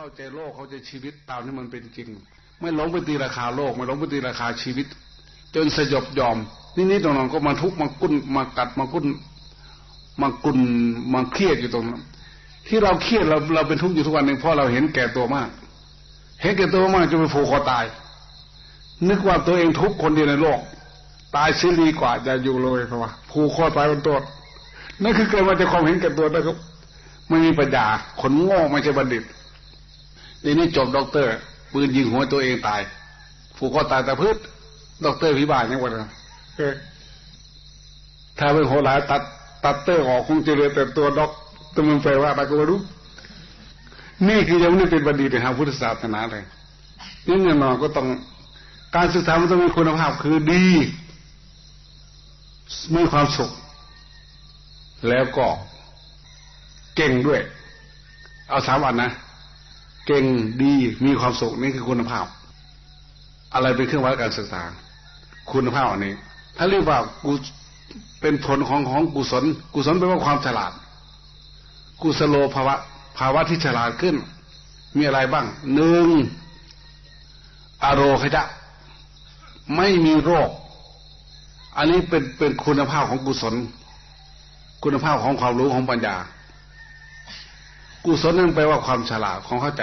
เข้าใจโลกเข้าใจชีวิตตามที่มันเป็นจริง ไม่หลงไปตีราคาโลก ไม่หลงไปตีราคาชีวิต จนสยบยอมนิดๆตรงนั้นก็มาทุกข์มากุ้นมากัดมากุ้นมากุนมาเครียดอยู่ตรงนั้นที่เราเครียดเราเราเป็นทุกข์อยู่ทุกวันหนึ่งเพราะเราเห็นแก่ตัวมาก เห็นแก่ตัวมากจนไปผูกคอตาย นึกว่าตัวเองทุกคนเดียวในโลก ตายซีรีกว่าจะอยู่เลยเพราะว่าผูกคอตายบนตัวนั่นคือเกิดมาจากความเห็นแก่ตัวนะครับไม่มีปัญญาคนโง่ไม่ใช่บัณฑิต ทีนี้จบด็อกเตอร์ปืนยิงหัวตัวเองตาย ผูกคอตายแต่พืชด็อกเตอร์พิบาลนี่วันนั้นถ้าเป็นโหราตัดตัดเตอร์ออกคงจะเหลือแต่ตัวด็อกตัวมันแปลว่าอะไรก็ไม่รู้นี่คือยังไม่เป็นบัณฑิตในทางพุทธศาสนาเลยนี่แน่นอนก็ต้องการศึกษามันต้องมีคุณภาพคือดี มีความสุข แล้วก็เก่งด้วย เอาสามวันนะ เก่งดีมีความสุขนี่คือคุณภาพ อะไรเป็นเครื่องวัดการศึกษา คุณภาพอันนี้ ถ้าเรียกว่ากูเป็นผลของของกุศล กุศลแปลว่าความฉลาด กุศโลภาวะ ภาวะที่ฉลาดขึ้น มีอะไรบ้างหนึ่งอโรคจะไม่มีโรค อันนี้เป็นเป็นคุณภาพของกุศล คุณภาพของความรู้ของปัญญา กุศลนั่นแปลว่าความฉลาดของเข้าใจ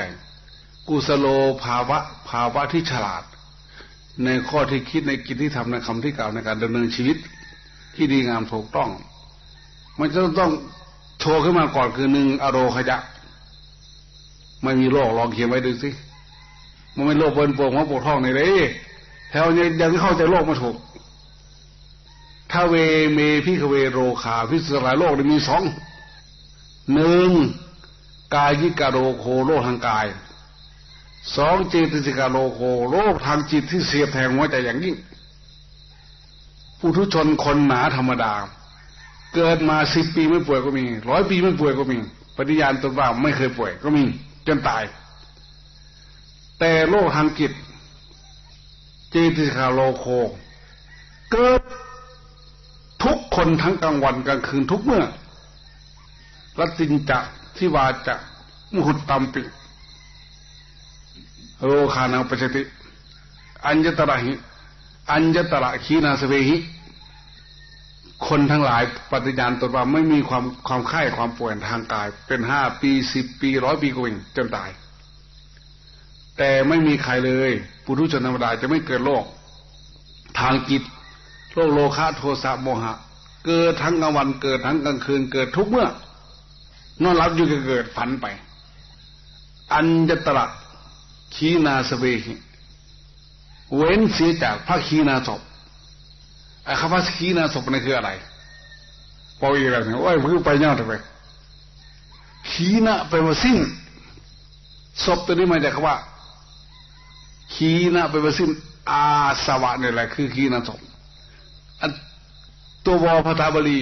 กุศโลภาวะภาวะที่ฉลาด ในข้อที่คิดในกิจที่ทำในคำที่กล่าวในการดำเนินชีวิต ที่ดีงามถูกต้อง มันจะต้องโชว์ขึ้นมาก่อนคือหนึ่งอโรคยะ ไม่มีโรคลองเขียนไว้ดูสิมันไม่โรคเปินโป่งว่าปวดท้องในเลยแถวนี้ยังเข้าใจโรคมาถูกถ้าเวเมพิคเวโรคาพิสลายโรคมีสองหนึ่ง กายิกาโรโคโรคทางกายสองเจตสิกาโรโคโรคทางจิตที่เสียบแทงหัวใจอย่างยิ่งปุถุชนคนหนาธรรมดา เกิดมาสิบปีไม่ป่วยก็มีร้อยปีไม่ป่วยก็มี ปฏิญาณตนว่าไม่เคยป่วยก็มีจนตาย แต่โรคทางจิตเจติคาโลโค เกิดทุกคนทั้งกลางวันกลางคืนทุกเมื่อรัตินจะ ที่วาจะมุหุตตัมปิโรคานาปชติ อัญญตระหิ อัญญตระขีนาสเวหิ คนทั้งหลายปฏิญาณตนว่าไม่มีความความไข้ความป่วยทางกาย เป็นห้าปีสิบปีร้อยปีก็วิ่งจนตาย แต่ไม่มีใครเลย ปุถุชนธรรมดาจะไม่เกิดโรคทางจิตโรคโลคะโทสะโมหะ เกิดทั้งกลางวันเกิดทั้งกลางคืนเกิดทุกเมื่อ นอนรับอยู่ก็เกิดฝันไป อัญญตระขีนาสเวหิเว้นเสียจากพระขีนาศพไอ้คำว่าขีนาศพนี่คืออะไรพออีกแล้วเนี่ยโอ้ยมือไปย่าทำไมขีนาแปลว่าสิ้นศพตัวนี้มาจากคำว่าขีนาแปลว่าสิ้นอาสวะนี่แหละคือขีนาศพตัววอพระธาบลี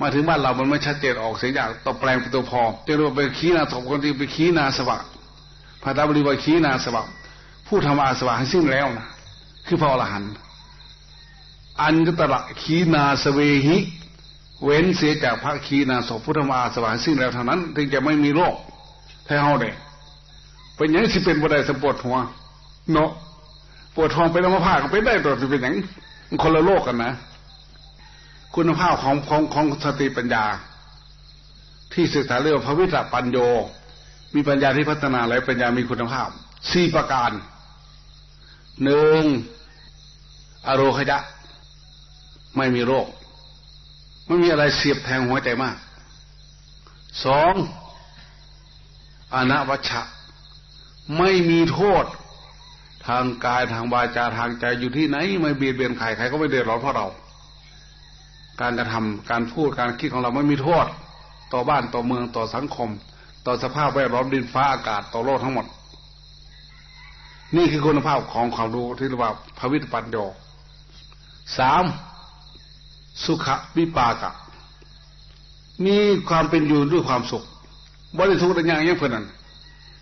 มาถึงบ้านเรามันไม่ชัดเจนออกเสียงอย่างต่อแปลงเป็นตัวพอจะรียกว่าเป็นขีนาศพคนที่เป็นขีนาสวะพระธาบลีว่าขีนาสวะผู้ทำอาสวะให้สิ้นแล้วนะคือพระอรหันต์อันกตระขีนาสเวหิ เว้นเสียจากพระขีนาศพพุทธมาสวะสิ้นแล้วเท่านั้นถึงจะไม่มีโรคแท้เฮาเด้เป็นอย่างที่เป็นบันไดสปวดหัวเนาะปวดท้องเป็นอัมพาตก็เป็นได้ตัวเป็นอย่างคนละโลกกันนะ คุณภาพของของของสติปัญญา ที่ศึกษาเรื่องพระวิตรปัญโย มีปัญญาที่พัฒนาและปัญญามีคุณภาพสี่ประการหนึ่งอโรคยะ ไม่มีโรค ไม่มีอะไรเสียบแทงหัวใจมากสองอนาวัชะ ไม่มีโทษ ทางกายทางวาจาทางใจอยู่ที่ไหน ไม่เบียดเบียนใครใครก็ไม่เดือดร้อนเพราะเรา การกระทำการพูดการคิดของเราไม่มีโทษ ต่อบ้านต่อเมืองต่อสังคม ต่อสภาพแวดล้อมดินฟ้าอากาศต่อโลกทั้งหมด นี่คือคุณภาพของความรู้ที่เรียกว่าพระวิตปัญโยสามสุขวิปากะ มีความเป็นอยู่ด้วยความสุขบริสุทธิ์อย่างยังเพื่อนนั้น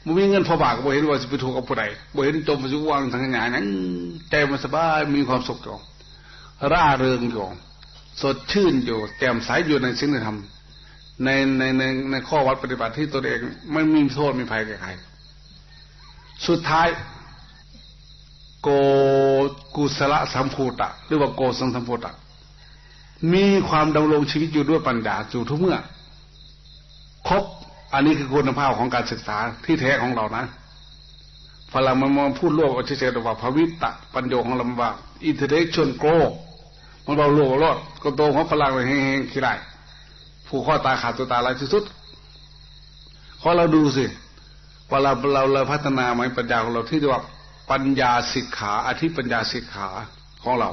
มันมีเงินพอบากบ่เห็นว่าจะไปถูกกับผู้ใดบ่เห็นจมไปสุวางทางงานนั้นใจมันสบายมีความสุขอยู่ร่าเริงอยู่ สดชื่นอยู่แจ่มใสอยู่ในสิ่งที่ทำในในในในข้อวัดปฏิบัติที่ตัวเองไม่มีโทษมีภัยแก่ใครสุดท้ายโกกุศลสัมภูตะ หรือว่าโกสังสัมภูตะ มีความดำรงชีวิตอยู่ด้วยปัญญาอยู่ทุกเมื่อ ครบอันนี้คือคุณภาพของการศึกษาที่แท้ของเรานะพลังมันมองพูดโลกเฉยๆว่าพวิตะปัญโยของเราว่าอินเทเน็ตชนโก มันเราโลกรอดก็โตของพลังเลยเฮงๆขี้ไรผูกข้อตาขาดตัวตาลายที่สุดเพราะเราดูสิว่าเราเราเราพัฒนาไหมปัญญาของเราที่เรียกว่าปัญญาสิกขาอธิปัญญาสิกขาของเรา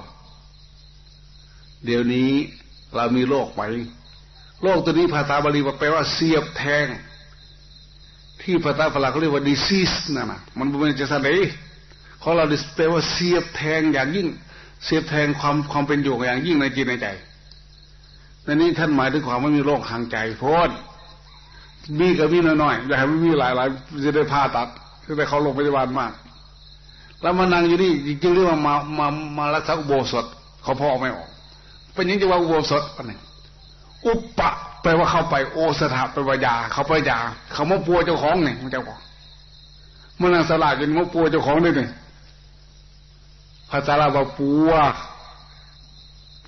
เดี๋ยวนี้เรามีโลกไปโลกตัวนี้ภาษาบาลีแปลว่าเสียบแทง ที่ภาษาฝรั่งเขาเรียกว่า disease นั่นะมันเป็นจะสดเขาเราแปลว่าเสียบแทงอย่างยิ่ง เสียบแทงความความเป็นอยู่อย่างยิ่งในจิตในใจในนี้ท่านหมายถึงความไม่มีโรคทางใจโพดมีกับมีน้อยๆอย่าให้ไม่มีหลายๆจะได้ผ่าตัดจะได้เขาลงพยาบาลมาก แล้วมานั่งอยู่นี่จริงๆเรียกว่ามามามารักษาอุโบสถเขาพ่อไม่ออกเป็นยังจะว่าอุโบสถอันนี้อุปปะแปลว่าเข้าไปโอสถาแปลว่ายาเขาไปยาเขามาปัวเจ้าของเนี่ยมันจะบอกเมื่อนางสลาดเป็นมาปัวเจ้าของด้วยเนี่ย ภาษาลาวาปัว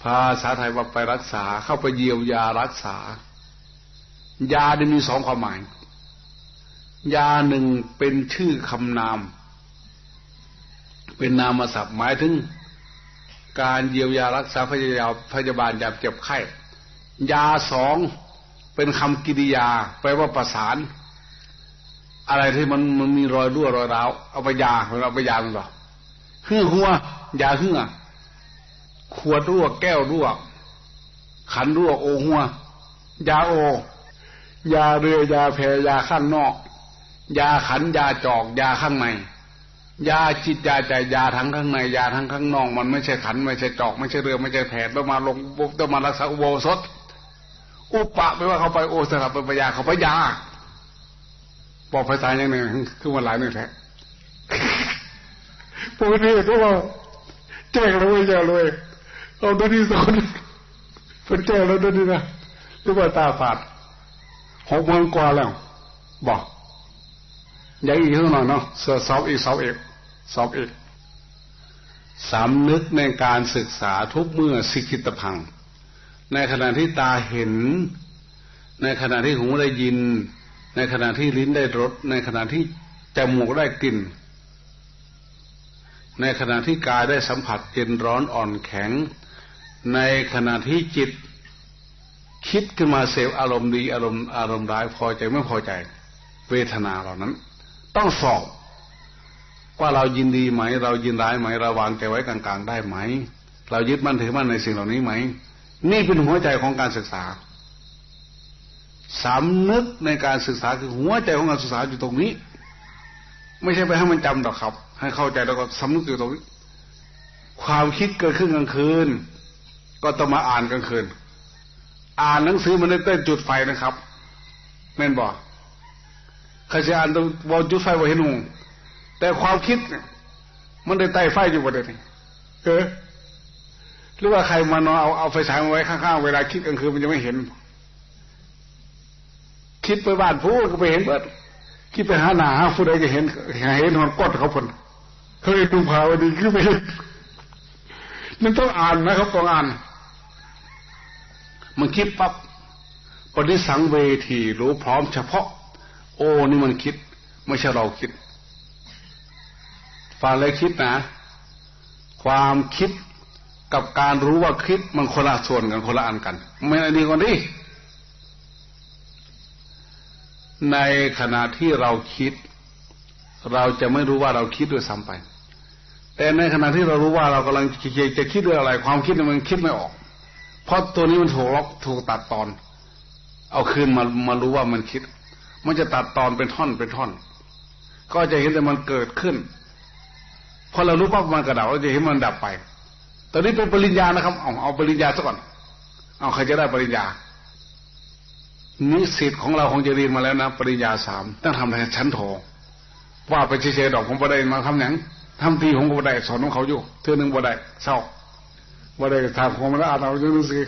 ภาษาไทยว่าไปรักษา เข้าไปเยียวยารักษา ยาได้มีสองความหมาย ยาหนึ่งเป็นชื่อคำนาม เป็นนามศัพท์หมายถึง การเยียวยารักษาพยาบาลพยาบาลยามเจ็บไข้ ยาสองเป็นคำกิริยาแปลว่าประสาน อะไรที่มันมันมีรอยรั่วรอยร้าวเอาไปยาเอาไปยามันหรอ หื้อหัวยาหื้อขวดรั่วแก้วรั่ว ขันรั่วโอหัวยาโอยาเรือยาแพยาข้างนอก ยาขันยาจอกยาข้างในยาจิตยาใจยาทั้งข้างในยาทั้งข้างนอก มันไม่ใช่ขันไม่ใช่จอก ไม่ใช่เรือไม่ใช่แผดต้องมาลงบุต้องมารักษาอุโบสถ อุปะไม่ว่าเขาไปโอสถาเป็นปยาเขาไปยาบอกภาษาอย่างหนึ่งคือวันหลายหนึ่งแท้ ปกติก็ว่าแจ้งแล้วไม่แจ้งเลยเอาตัวนี้สอนเป็นแจ้งแล้วตัวนี้นะหรือว่าตาฝาดหกโมงกว่าแล้ว บอกยังอีกเท่านั้นเนาะเสือสอบอีกสอบเอกสอบเอกสำนึกในการศึกษาทุกเมื่อสิกิตพัง ในขณะที่ตาเห็น ในขณะที่หูได้ยิน ในขณะที่ลิ้นได้รสในขณะที่จมูกได้กลิ่น ในขณะที่กายได้สัมผัสเย็นร้อนอ่อนแข็ง ในขณะที่จิตคิดขึ้นมาเสพอารมณ์ดีอารมณ์อารมณ์ร้ายพอใจไม่พอใจ เวทนาเหล่านั้น ต้องสอบ ว่าเรายินดีไหม เรายินร้ายไหมเราวางใจไว้กลางๆ ได้ไหม เรายึดมั่นถือมั่นในสิ่งเหล่านี้ไหม นี่เป็นหัวใจของการศึกษาสำนึกในการศึกษาคือหัวใจของการศึกษาอยู่ตรงนี้ ไม่ใช่ไปให้มันจำหรอกครับ ให้เข้าใจแล้วก็สำนึกอยู่ตรงนี้ ความคิดเกิดขึ้นกลางคืน ก็ต้องมาอ่านกลางคืน อ่านหนังสือมันได้เต้นจุดไฟนะครับแม่นบอกใครจะอ่านต้องบอจุดไฟว่าเห็นหงแต่ความคิด มันได้ไต่ไฟอยู่ประเด็นเออหรือว่าใครมานอนเอาเอาไฟฉายมาไว้ข้างๆเวลาคิดกลางคืนมันจะไม่เห็น คิดไปบ้านผู้ก็ไปเห็นเบิดคิดไปหาหนาหาผู้ใดก็เห็นเห็นหอนก้นเขาพน เขาเลยดูภาวดีขึ้นไปมันต้องอ่านนะครับต้องอ่าน มันคิดปั๊บปฏิสังเวทีรู้พร้อมเฉพาะ โอ้นี่มันคิด ไม่ใช่เราคิดฟังเลยคิดนะ ความคิดกับการรู้ว่าคิดมันคนละส่วนกันคนละอันกันไม่อันนี้ก่อนดิในขณะที่เราคิด เราจะไม่รู้ว่าเราคิดด้วยซ้ำไป แต่ในขณะที่เรารู้ว่าเรากำลังจะคิดด้วยองอะไร ความคิดมันคิดไม่ออก เพราะตัวนี้มันถูกล็อกถูกตัดตอน เอาคืนมามารู้ว่ามันคิด มันจะตัดตอนเป็นท่อนเป็นท่อน ก็จะเห็นแต่มันเกิดขึ้นพอเรารู้ปั๊บมันกระดับเราจะเห็นมันดับไป ตอนนี้เป็นปริญญานะครับ เอาเอาปริญญาซะก่อน เอาใครจะได้ปริญญา นิสิตของเราคงจะเรียนมาแล้วนะ ปริญญาสามต้องทำในชั้นโทว่าไปเฉยๆดอกผมบ่ได้มาทำอย่าง ทำทีผมก็บ่ได้สอนของเขาอยู่เท่านึงบ่ได้เศร้าบ่ได้ทางของมันอ่านเอาเรื่องสิ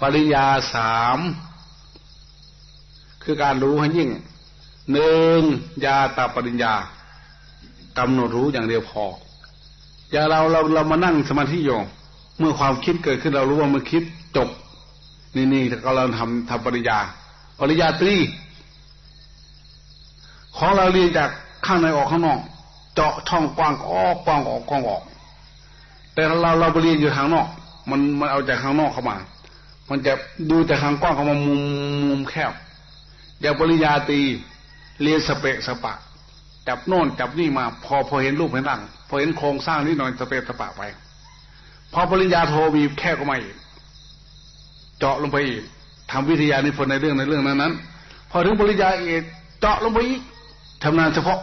ปริญญาสามคือการรู้ให้ยิ่งหนึ่งยาตาปริญญากำหนดรู้อย่างเดียวพอ อย่าเราเราเรามานั่งสมาธิอยู่เมื่อความคิดเกิดขึ้นเรารู้ว่ามันคิดจบ นี่นี่เราทำทำปริญญา ปริญญาตรีของเราเรียนจากข้างในออกข้างนอก เจาะช่องกว้างออกกว้างออกกว้างออก แต่เราเราไปเรียนอยู่ทางนอก มันมันเอาจากข้างนอกเข้ามา มันจะดูจากทางกว้างเข้ามามุมมุมแคบอย่างปริญญาตีเรียนสเปะสปะ จับโน่นจับนี่มาพอพอเห็นรูปเห็นร่างพอเห็นโครงสร้างนิดหน่อยสเปะสปะไป พอปริญญาโทมีแค่ก็ไม่เจาะลงไปอีกทำวิทยานิพนธ์ในเรื่องในเรื่องนั้นนั้นพอถึงปริญญาเอกเจาะลงไปอีกทำงานเฉพาะ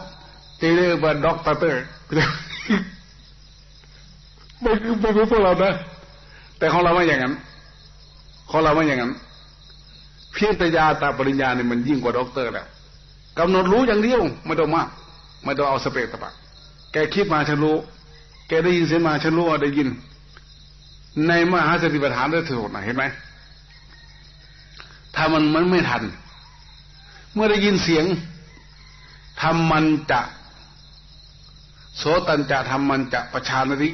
เจเรียกว่าด็อกเตอร์ไม่คือไม่คือพวกเรานะแต่ของเราไม่อย่างนั้น ของเราไม่อย่างนั้น เพียงแต่ยาตาปริญญาเนี่ยมันยิ่งกว่าด็อกเตอร์แล้วกำหนดรู้อย่างเดียวไม่ต้องมากไม่ต้องเอาสเปกตะปะแกคิดมาฉันรู้ แกได้ยินเสียงมาฉันรู้ว่าได้ยิน ในมหาสติปัฏฐานได้ถูกนะเห็นไหมถ้ามันมันไม่ทัน เมื่อได้ยินเสียงทำมันจะ โสตันจะทำมันจะประชานริ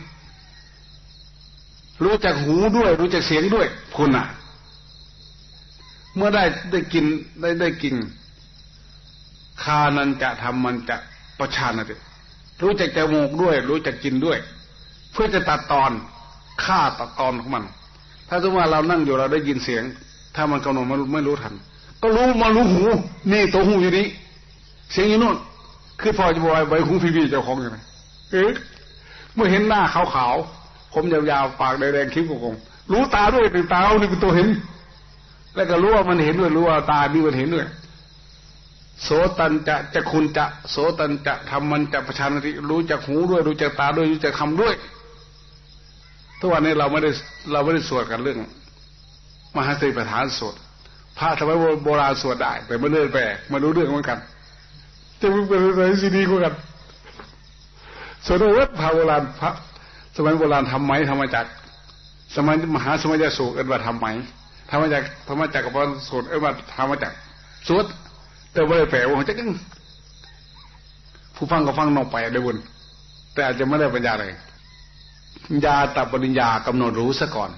รู้จักหูด้วย รู้จักเสียงด้วยคุณอะ เมื่อได้ได้กินได้ได้กินคานันจะทำมันจะประชานริรู้จักจมูกด้วย รู้จักกินด้วย เพื่อจะตัดตอนฆ่าตัดตอนของมัน ถ้าสมมติว่าเรานั่งอยู่เราได้ยินเสียง ถ้ามันกำหนดมันไม่รู้ทัน ก็รู้มารู้หู นี่ตัวหูอยู่นี้ เสียงอยู่นู่น คือพอจะบอกไว้หูพีพีเจ้าของอยู่ไหมเอ๊ะเมื่อเห็นหน้าขาวๆผมยาวๆปากแดงๆคิ้วโกงรู้ตาด้วยเป็นตาเอานี่เป็นตัวเห็น แล้วก็รู้ว่ามันเห็นด้วยรู้ว่าตานี่มันเห็นด้วยโสตันจะจะคุณจะ โสตันจะทำมันจะประชานติรู้จักหูด้วย รู้จักตาด้วยรู้จักคำด้วยทุกวันนี้เราไม่ได้เราไม่ได้สวดกันเรื่อง มหาสติปัฏฐานสวดพระทำไมโบราณสวดได้ แต่ไม่เลื่อนแปลมารู้เรื่องเหมือนกัน จะมึงเป็นอะไรสิดีกว่ากันส่วนวัดพระโบราณพระสมัยโบราณทำไหมทำมาจาก สมัยมหาสมัยสูตรเอ็นว่าทำไหมทำมาจากทำมาจากกับพระสูตรเอ็นว่าทำมาจากสวดแต่ไม่ได้แปลว่าจะกังผู้ฟังก็ฟังนอกไปได้บุญแต่อาจจะไม่ได้ปัญญาเลยยาตับปริญญากำหนดรู้ซะก่อน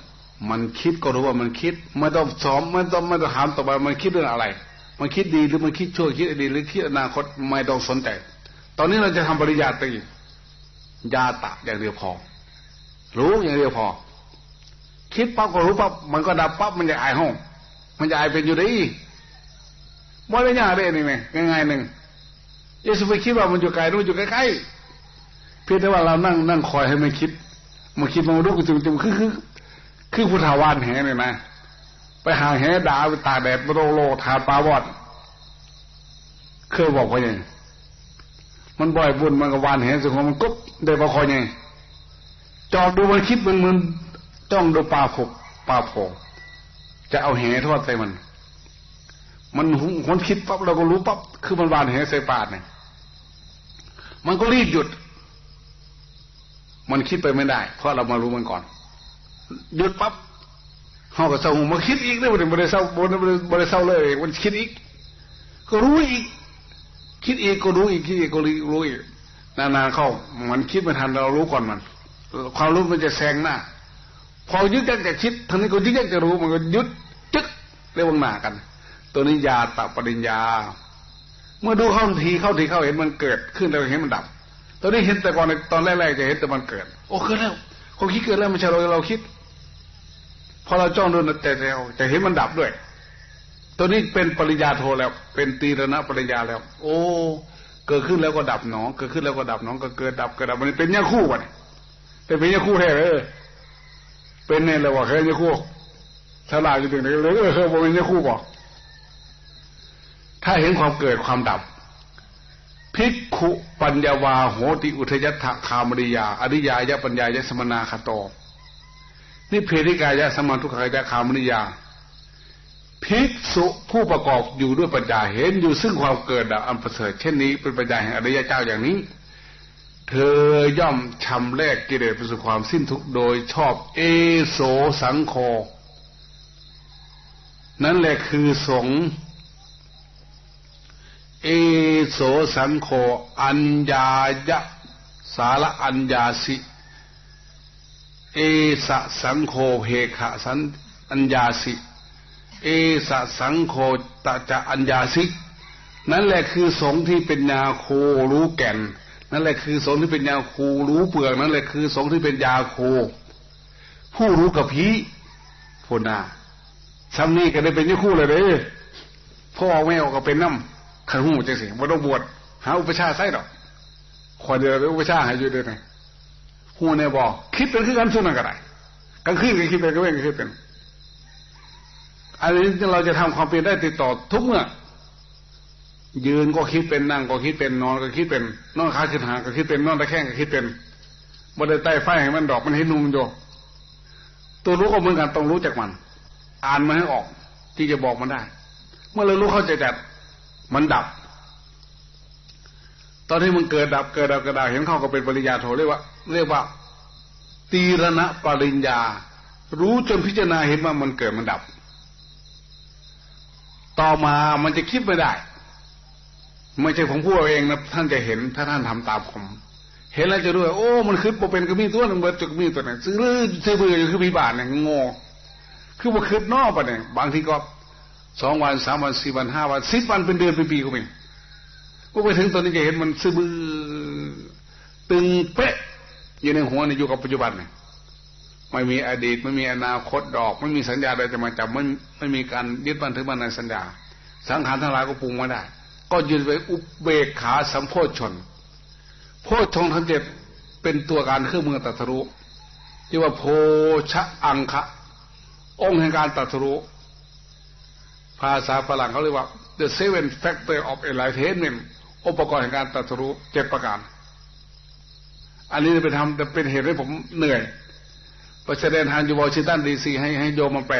มันคิดก็รู้ว่ามันคิด ไม่ต้องสอมไม่ต้องไม่ต้องถามต่อไปมันคิดเรื่องอะไร มันคิดดีหรือมันคิดชั่วคิดดีหรือคิดอนาคตไม่ต้องสนใจ ตอนนี้เราจะทำปริญญาตรียาตะอย่างเดียวพอ รู้อย่างเดียวพอ คิดปั๊บก็รู้ปั๊บมันก็ดับปั๊บมันจะอายห้อง มันจะอายเป็นอยู่ดีว่าได้ยากได้นี่ไงง่ายๆหนึ่งเยซูไปคิดว่ามันอยู่ไกลรู้อยู่ใกล้ๆเพียงแต่ว่าเรานั่งนั่งคอยให้มันคิด มันคิดมันรู้กุจุมจุมคือคือคือพุทธาวานแห่เลยนะ หาแหดาไปตาแดดโรโลทาปาวอดเคยบอกว่าไงมันบ่อยบุญมันก็วานแหสุของมันกุ๊บได้ปลาคอยไงจอดดูมันคิดมันมันจ้องดูปลาผกปลาโผจะเอาแหทอดใส่มัน มันคนคิดปั๊บเราก็รู้ปั๊บคือมันวานแหใส่ปลาเนี่ยมันก็รีบหยุด มันคิดไปไม่ได้ เพราะเรามารู้มันก่อน หยุดปั๊บ เขาก็เศร้ามาคิดอีกเลยมันไม่ได้เศร้าบนไม่ได้เศร้าเลยมันคิดอีก ก็รู้อีก คิดอีกก็รู้อีกคิดอีกก็รู้อีกนานๆเข้า มันคิดไม่ทันเรารู้ก่อนมัน ความรู้มันจะแซงหน้า พอยึดยักจะคิดทางนี้ก็ยึดยักจะรู้มันก็ยึดจึ๊กเรียกว่าหนากัน ตัวนี้ยาตับปริญญา เมื่อดูเข้าทีเข้าทีเข้าเห็นมันเกิดขึ้นแล้วเห็นมันดับ ตอนนี้เห็นแต่ก่อนตอนแรกๆจะเห็นแต่มันเกิด โอ้เกิดแล้วคนคิดเกิดแล้วไม่ใช่เราเราคิด พอเราจ้องดูแต่เดียวจะเห็นมันดับด้วย ตัวนี้เป็นปริญญาโทแล้ว เป็นตีรณปริญญาแล้ว โอ้ เกิดขึ้นแล้วก็ดับหนอง เกิดขึ้นแล้วก็ดับหนอง ก็เกิดดับเกิดดับมันเป็นยังคู่กันเป็นเป็นยังคู่แท้เลยเป็นเนี่ยเลยว่าเคยยังคู่ฉลาดอยู่ถึงไหนเลยเออเคยบอเป็นยังคู่บอกถ้าเห็นความเกิดความดับภิกขุปัญญาวาโหติอุทยัตถคามริยา อริยายะปัญญายะสมนาคโต นี่เพริกายะสมาทุกขายะคามนิยาภิกษุผู้ประกอบอยู่ด้วยปัญญาเห็นอยู่ซึ่งความเกิดดับอันประเสริฐเช่นนี้เป็นปัญญาแห่งอริยเจ้าอย่างนี้ เธอย่อมชำแรกกิเลสไปสู่ความสิ้นทุกโดยชอบเอโสสังโฆนั่นแหละคือสงเอโสสังโฆอัญญายะ สารอัญญาสิ เอสะสังโฆเพขะสันอัญญาสิ เอสะสังโฆตะจะอัญญาสิ นั่นแหละคือสงที่เป็นยาโครู้แก่น นั่นแหละคือสงที่เป็นยาโครู้เปลือก นั่นแหละคือสงที่เป็นยาโค ผู้รู้กับผีพูนาซ้ำนี้ก็ได้เป็นยี่คู่เลยเด้พ่อแม่ออกก็เป็นน้ำขันหูจังสิว่าต้องบวชหาอุปชาใส่ดอกคนเดียวอุปชาหายอยู่เด้ไหน หูเนี่ยบอกคิดเป็นคือกันสุนันก็ได้กลางคืนก็คิดเป็นก็เว้นก็คิดเป็นอันนี้เราจะทำความเป็นได้ติดต่อทุกเมื่อยืนก็คิดเป็นนั่งก็คิดเป็นนอนก็คิดเป็นนอนขาขึ้นหางก็คิดเป็นนอนตะแคงก็คิดเป็นบ่ได้ใต้ไฟให้มันดอกมันให้นุ่มโยตัวรู้ก็เหมือนกันต้องรู้จักมัน อ่านมาให้ออก ที่จะบอกมันได้ เมื่อเรารู้เข้าใจจัดมันดับ ตอนที่มันเกิดดับเกิดดับกระดาเห็นเข้าก็เป็นปริญญาโทเรียกว่า เรียกว่า ตีรณะปริญญา รู้จนพิจารณาเห็นว่ามันเกิดมันดับ ต่อมามันจะคิดไม่ได้ ไม่ใช่ผมพูดเองนะท่านจะเห็นถ้าท่านทำตามผมเห็นแล้วจะรู้ว่าโอ้ มันคืดโปเป็นก็มีตัวนึงเบิดจุกมีตัวไหนซื้อเรือซื้อเบื่ออยู่คือมีบาทเนี่ยงอคือว่าคืดนอกปะเนี่ยบางทีก็สองวันสามวันสี่วันห้าวันสิบวันเป็นเดือนเป็นปีก็มี ก็ไปถึงตอนนี้จะเห็นมันซื้อบือตึงเป๊ะอยู่ในหัวในยู่กับปัจจุบันเนี่ยไม่มีอดีตไม่มีอนาคตดอก ไม่มีสัญญาใดจะมาจับไม่ไม่มีการยึดบันทึกมันในสัญญา สังขารทั้งหลายก็ปรุงมาได้ ก็ยืนไว้อุบเบกขาสัมโพชนโพชงทั้งเจ็ดเป็นตัวการเครื่องมือตัทรุที่ว่าโพชะอังคะองค์แห่งการตัทรุภาษาฝรั่งเขาเรียกว่า the seven factor of enlightenment อุปกรณ์แห่งการตัทรุเจ็ดประการ อันนี้จะเป็นทำจะเป็นเหตุให้ผมเหนื่อยไปแสดงทางยูวอชิตันดีซีให้ให้โยมมาแปล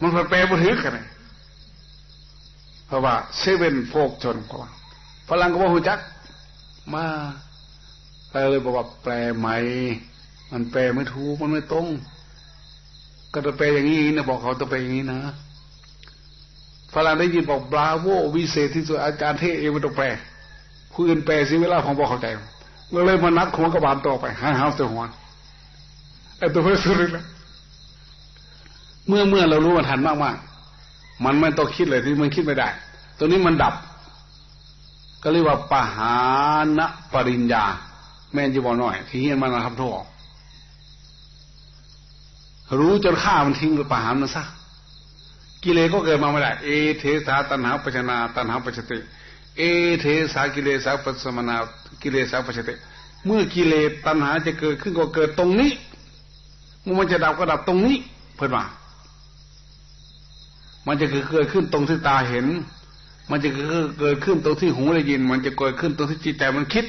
มันแปลบันทึกกันเลยเพราะว่าเซเว่นโฟกชนเพราะว่าฝรั่งก็ว่าหูจัก มาแปลเลยบอกว่าแปลใหม่มันแปลไม่ถูกมันไม่ตรง ก็จะแปลอย่างนี้นะบอกเขาจะแปลอย่างนี้นะ ฝรั่งได้ยินบอกบราโววิเศษที่สุดอาจารย์เทเอไม่ต้องแปลผู้อื่นแปลสิเวลาของบอกเข้าใจก็เลยมานัดหัวกระบาลต่อไปหาหาตัวหัวไอ้ตัวเพื่อสุดเลยเมื่อเมื่อเรารู้มันทันมากมากมันไม่ต้องคิดเลยที่มันคิดไม่ได้ ตัวนี้มันดับ ก็เรียกว่าปหานะปริญญา แม่นจะบอกหน่อย ที่เฮียนมานะครับทั่วรู้จนฆ่ามันทิ้งหรือปหามันซะ กิเลสก็เกิดมาไม่ได้เอเทสาตัณหาปัจนาตัณหาปัจติ เอเทสากิเลสาปัสมนากิเลสาปัจติ เมื่อกิเลสตัณหาจะเกิดขึ้นก็เกิดตรงนี้มันจะดับก็ดับตรงนี้ เพื่นว่ามันจะเกิดขึ้นตรงที่ตาเห็น มันจะเกิดขึ้นตรงที่หูได้ยิน มันจะเกิดขึ้นตรงที่จิตใจมันคิด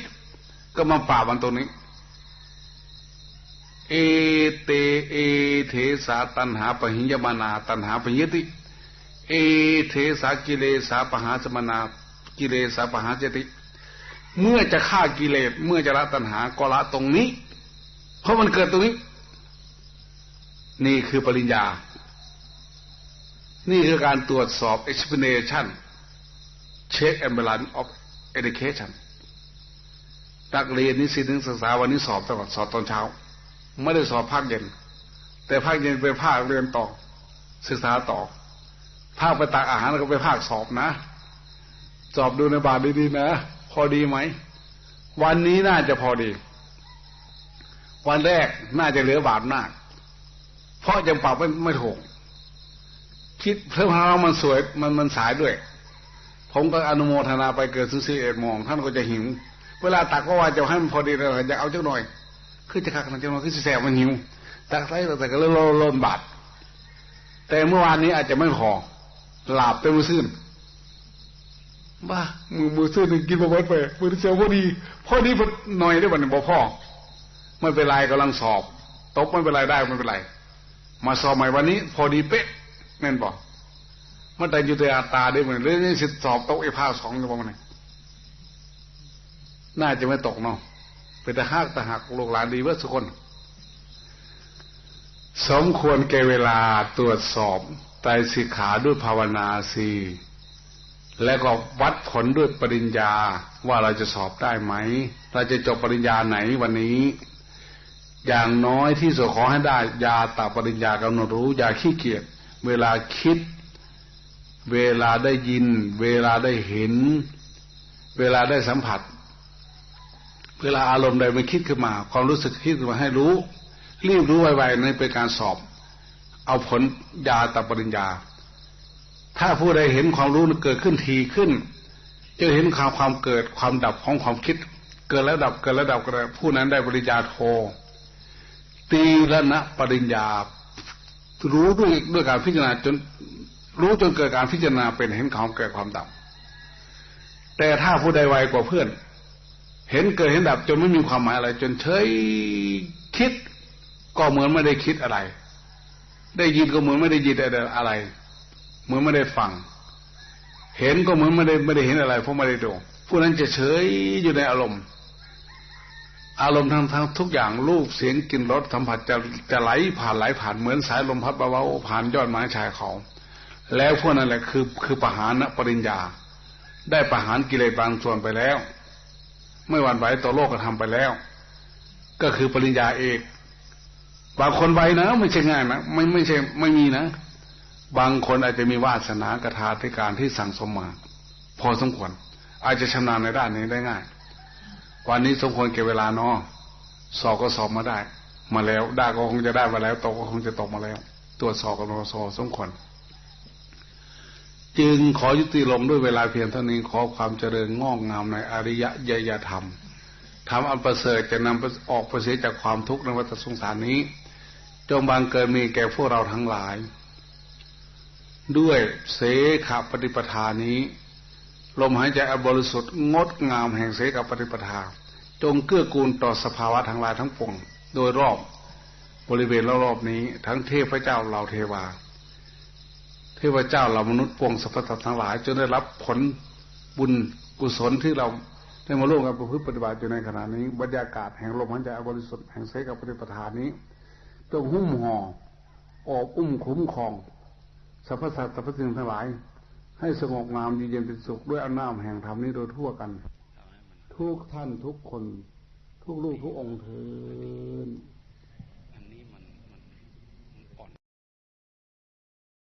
ก็มาป่ามันตรงนี้ เอเตเอเทสาตันหาปหิยมานาตันหาปหิยติ เอเทสากิเลสาปหาสมนากิเลสาปหาเจติ เมื่อจะฆ่ากิเลสเมื่อจะละตัณหาก็ละตรงนี้ เพราะมันเกิดตรงนี้ นี่คือปริญญา นี่คือการตรวจสอบ explanation check and balance of education นักเรียนนิสิตนักศึกษาวันนี้สอบตลอดสอบตอนเช้า ไม่ได้สอบภาคเย็น แต่ภาคเย็นไปภาคเรียนต่อศึกษาต่อ ภาคไปตักอาหารก็ไปภาคสอบนะ สอบดูในบาทดีๆนะ พอดีไหม วันนี้น่าจะพอดี วันแรกน่าจะเหลือบาทมาก เพราะยังปรับไม่ไม่ถูก คิดเพิ่มเรามันสวยมันมันสายด้วย ผมก็อนุโมทนาไปเกิดถึงสี่เอ็ดโมงท่านก็จะหิว เวลาตักก็ว่าจะให้มันพอดีเลยจะเอาเจ้าหน่อยคือจะขักมันเจ้าหน่อยคือแสบมันหิวตักใส่แต่ก็เล่นโลนบาดแต่เมื่อวานนี้อาจจะไม่พอ หลับเต็มมือซื่นบ้ามือมือซื่นกินมาหมดไปมือเสียวพอดีพอดีพอหน่อยได้บันบอกพ่อไม่เป็นไรกำลังสอบตกไม่เป็นไรได้ไม่เป็นไร มาสอบใหม่วันนี้ พอดีเป๊ะแม่นบอกมันแต่อยู่แต่อัตาได้เหมือนเรื่องนี้สิสอบตกไอ้ภาคสองอยู่ประมาณนี้น่าจะไม่ตกเนาะเป็นแต่หักแต่หักลูกหลานดีเว่าสุคน สมควรแก่เวลาตรวจสอบ ไตรสิกขาด้วยภาวนาสีแล้วก็วัดผลด้วยปริญญาว่าเราจะสอบได้ไหม เราจะจบปริญญาไหนวันนี้ อย่างน้อยที่สุดขอให้ได้ยาตาปริญญากำหนดรู้อย่าขี้เกียจเวลาคิด เวลาได้ยิน เวลาได้เห็น เวลาได้สัมผัส เวลาอารมณ์ใดมันคิดขึ้นมา ความรู้สึกคิดขึ้นมาให้รู้ รีบรู้ไวๆนั่นเป็นการสอบ เอาผลยาตปริญญา ถ้าผู้ใดเห็นความรู้เกิดขึ้นทีขึ้น จะเห็นความความเกิดความดับของความคิด เกิดแล้วดับเกิดแล้วดับกันผู้นั้นได้ปริญญาโทตีละนะปริญญา รู้ด้วยด้วยการพิจารณาจนรู้จนเกิดการพิจารณาเป็นเห็นความเกิดความดับ แต่ถ้าผู้ใดไวกว่าเพื่อน เห็นเกิดเห็นดับจนไม่มีความหมายอะไร จนเฉยคิดก็เหมือนไม่ได้คิดอะไร ได้ยินก็เหมือนไม่ได้ยินอะไร เหมือนไม่ได้ฟัง เห็นก็เหมือนไม่ได้ไม่ได้เห็นอะไรเพราะไม่ได้ดูผู้นั้นจะเฉยอยู่ในอารมณ์ อารมณ์ทั้งทั้งทุกอย่างรูปเสียงกลิ่นรสสัมผัสจะจะไหลผ่านไหลผ่านเหมือนสายลมพัดเบาๆผ่านยอดไม้ชายเขา แล้วพวกนั้นแหละคือคือปหานปริญญา ได้ประหารกิเลสบางส่วนไปแล้ว ไม่หวั่นไหวต่อโลกก็ทำไปแล้ว ก็คือปริญญาเอก บางคนไวนะไม่ใช่ง่ายนะไม่ไม่ใช่ไม่มีนะ บางคนอาจจะมีวาสนากระทาธิการที่สั่งสมมา พอสมควร อาจจะชำนาญในด้านนี้ได้ง่าย วันนี้สมควรเก็บเวลาเนาะสอบก็สอบมาได้ มาแล้วได้ก็คงจะได้มาแล้วตกก็คงจะตกมาแล้ว ตรวจสอบกับนสสมควรจึงขอยุติลงด้วยเวลาเพียงเท่านี้ขอความเจริญงอกงามในอริยยยธรรมทำอันประเสริฐจะนำออกประเสริฐจากความทุกข์ในวัฏสงสารนี้ จงบังเกิดมีแก่พวกเราทั้งหลาย ด้วยเสขปฏิปทานี้ ลมหายใจอบริสุทธิ์งดงามแห่งเสขปฏิปทา จงเกื้อกูลต่อสภาวะทั้งหลายทั้งปวงโดยรอบบริเวณรอบๆนี้ ทั้งเทพเจ้าเหล่าเทวา เทพเจ้าเหล่ามนุษย์ปวงสรรพสัตว์ทั้งหลาย จนได้รับผลบุญกุศลที่เราได้มาร่วมกันประพฤติปฏิบัติอยู่ในขณะนี้บรรยากาศแห่งลมหายใจบริสุทธิ์แห่งเสกปฏิปทานนี้ จงหุ้มห่ออบอุ้มคุ้มครองสรรพสัตว์สรรพสิ่งทั้งหลาย ให้สงบงามดีเย็นเป็นสุขด้วยอำนาจแห่งธรรมนี้โดยทั่วกัน ทุกท่านทุกคน ทุกลูกทุกองค์เทิน